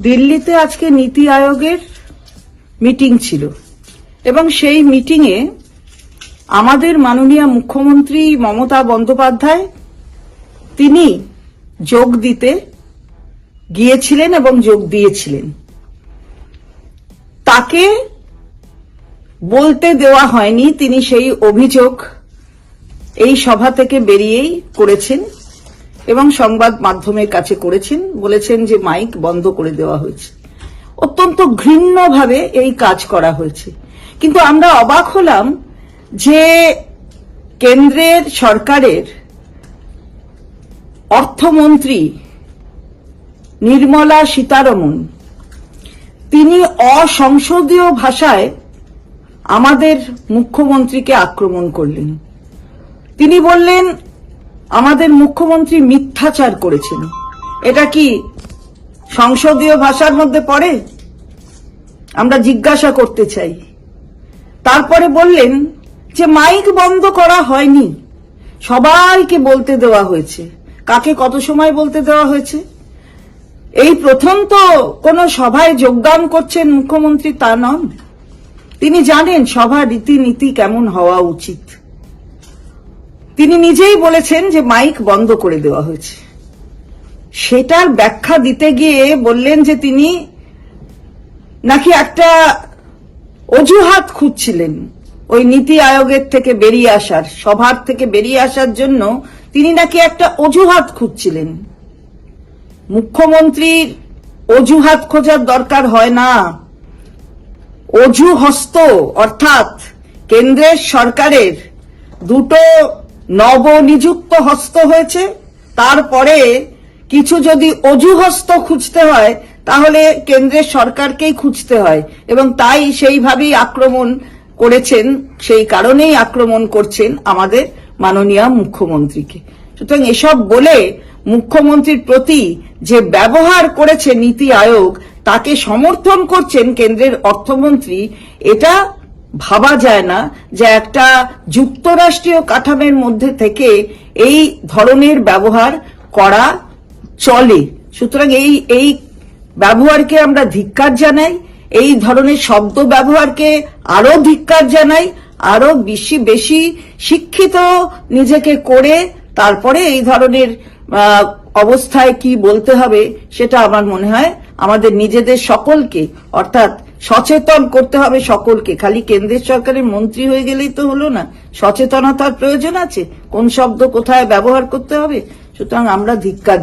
দিল্লিতে আজকে নীতি আয়োগের মিটিং ছিল। এবং সেই মিটিংয়ে আমাদের মাননীয় মুখ্যমন্ত্রী মমতা বন্দ্যোপাধ্যায়, তিনি যোগ দিতে গিয়েছিলেন এবং যোগ দিয়েছিলেন। তাকে বলতে দেওয়া হয়নি, তিনি সেই অভিযোগ এই সভা থেকে বেরিয়েই করেছেন। এবং সংবাদ মাধ্যমের কাছে করেছেন, বলেছেন যে মাইক বন্ধ করে দেওয়া হয়েছে। অত্যন্ত ঘৃণ্যভাবে এই কাজ করা হয়েছে। কিন্তু আমরা অবাক হলাম যে কেন্দ্রের সরকারের অর্থমন্ত্রী নির্মলা সীতারমন, তিনি অসংসদীয় ভাষায় আমাদের মুখ্যমন্ত্রীকে আক্রমণ করলেন। তিনি বললেন আমাদের মুখ্যমন্ত্রী মিথ্যাচার করেছেন। এটা কি সংসদীয় ভাষার মধ্যে পড়ে? আমরা জিজ্ঞাসা করতে চাই। তারপরে বললেন যে মাইক বন্ধ করা হয়নি। সবাইকে বলতে দেওয়া হয়েছে। কাকে কত সময় বলতে দেওয়া হয়েছে? এই প্রথম তো কোনো সভায় যোগদান করছেন মুখ্যমন্ত্রী তা নন। তিনি জানেন সভা রীতিনীতি কেমন হওয়া উচিত। তিনি নিজেই বলেছেন যে মাইক বন্ধ করে দেওয়া হয়েছে। সেটার ব্যাখ্যা দিতে গিয়ে বললেন যে তিনি নাকি একটা অজুহাত খুঁজছিলেন। ওই নীতি আয়োগের থেকে বেরিয়ে আসার, সভার থেকে বেরিয়ে আসার জন্য তিনি নাকি একটা অজুহাত খুঁজছিলেন। মুখ্যমন্ত্রীর অজুহাত খোঁজার দরকার হয় না। অজু হস্ত অর্থাৎ কেন্দ্রের সরকারের দুটো নবনিযুক্ত হস্ত হয়েছে। তারপরে কিছু যদি অজুহস্ত খুঁজতে হয়, তাহলে কেন্দ্রের সরকারকেই খুঁজতে হয়। এবং তাই সেইভাবেই আক্রমণ করেছেন, সেই কারণেই আক্রমণ করছেন আমাদের মাননীয় মুখ্যমন্ত্রীকে। সুতরাং এসব বলে মুখ্যমন্ত্রীর প্রতি যে ব্যবহার করেছে নীতি আয়োগ, তাকে সমর্থন করছেন কেন্দ্রের অর্থমন্ত্রী, এটা ভাবা যায় না যে একটা যুক্তরাষ্ট্রীয় কাঠামের মধ্যে থেকে এই ধরনের ব্যবহার করা চলে। সুতরাং এই এই ব্যবহারকে আমরা ধিক্কার জানাই, এই ধরনের শব্দ ব্যবহারকে আরও ধিক্কার জানাই আরও বেশি বেশি শিক্ষিত নিজেকে করে তারপরে এই ধরনের অবস্থায় কি বলতে হবে সেটা আমার মনে হয় আমাদের নিজেদের সকলকে, অর্থাৎ সচেতন করতে হবে সকলকে। খালি কেন্দ্রের সরকারের মন্ত্রী হয়ে গেলেই তো হলো না। সচেতনতার প্রয়োজন আছে। কোন শব্দ কোথায় ব্যবহার করতে হবে? সুতরাং আমরা ধিক্কার